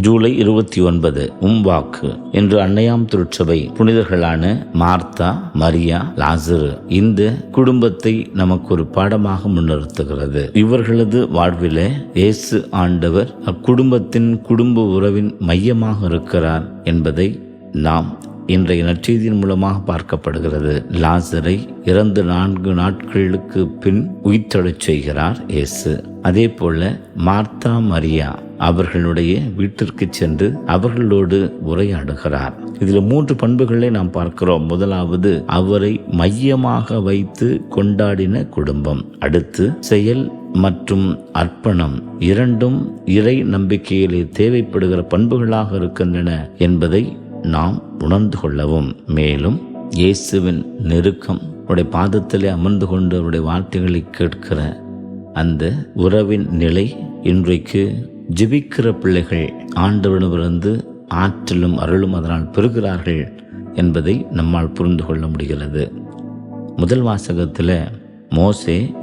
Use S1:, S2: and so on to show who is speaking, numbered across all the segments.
S1: ஜூலை இருபத்தி ஒன்பது உம்வாக்கு என்று அன்னையாம் திருச்சபை புனிதர்களான மார்த்தா மரியா லாசரு இந்த குடும்பத்தை நமக்கு ஒரு பாடமாக முன்னிறுத்துகிறது. இவர்களது வாழ்விலே இயேசு ஆண்டவர் அக்குடும்பத்தின் குடும்ப உறவின் மையமாக இருக்கிறார் என்பதை நாம் இன்றைய நற்செய்தியின் மூலமாக பார்க்கப்படுகிறது. லாசரை இறந்து நான்கு நாட்களுக்கு பின் உயிர்த்தெழச் செய்கிறார் இயேசு. அதே போல மார்த்தா மரியா அவர்களுடைய வீட்டிற்கு சென்று அவர்களோடு உரையாடுகிறார். இதில் மூன்று பண்புகளை நாம் பார்க்கிறோம். முதலாவது அவரை மையமாக வைத்து கொண்டாடின குடும்பம். அடுத்து செயல் மற்றும் அர்ப்பணம் இரண்டும் இறை நம்பிக்கையிலே தேவைப்படுகிற பண்புகளாக இருக்கின்றன என்பதை நாம் உணர்ந்து கொள்ளவும். மேலும் இயேசுவின் நெருக்கம் அவருடைய பாதத்திலே அமர்ந்து கொண்டு அவருடைய வார்த்தைகளை கேட்கிற அந்த உறவின் நிலை இன்றைக்கு ஜிபிக்கிற பிள்ளைகள் ஆண்டவனிடமிருந்து ஆற்றலும் அருளும் அதனால் பெறுகிறார்கள் என்பதை நம்மால் புரிந்து கொள்ள முடிகிறது. முதல் வாசகத்தில் மோசே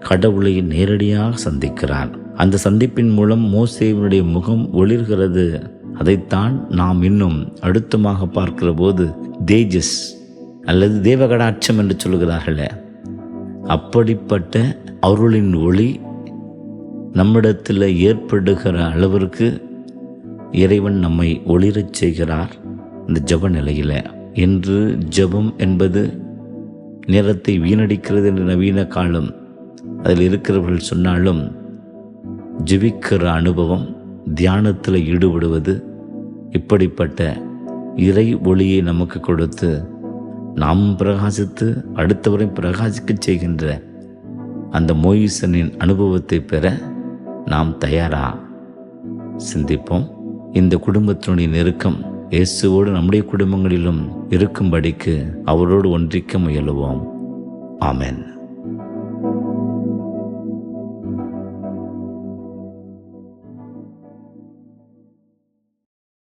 S1: கடவுளை நேரடியாக சந்திக்கிறார். அந்த சந்திப்பின் மூலம் மோசேவனுடைய முகம் ஒளிர்கிறது. அதைத்தான் நாம் இன்னும் அடுத்தமாக பார்க்கிற போது தேஜஸ் அல்லது தேவகடாட்சம் என்று சொல்கிறார்களே அப்படிப்பட்ட அருளின் ஒளி நம்மிடத்தில் ஏற்படுகிற அளவிற்கு இறைவன் நம்மை ஒளிரச் செய்கிறார் இந்த ஜப நிலையில். இன்று ஜபம் என்பது நேரத்தை வீணடிக்கிறது என்ற நவீன காலம் அதில் இருக்கிறவர்கள் சொன்னாலும் ஜெபிக்கிற அனுபவம் தியானத்தில் ஈடுபடுவது இப்படிப்பட்ட இறை ஒளியை நமக்கு கொடுத்து நாம் பிரகாசித்து அடுத்தவரை பிரகாசிக்க செய்கின்ற அந்த மோயிசனின் அனுபவத்தை பெற நாம் தயாரா? சிந்திப்போம். இந்த குடும்பத்தினுடைய நெருக்கம் இயேசுவோடு நம்முடைய குடும்பங்களிலும் இருக்கும்படிக்கு அவரோடு ஒன்றிக்க முயலுவோம். ஆமென்.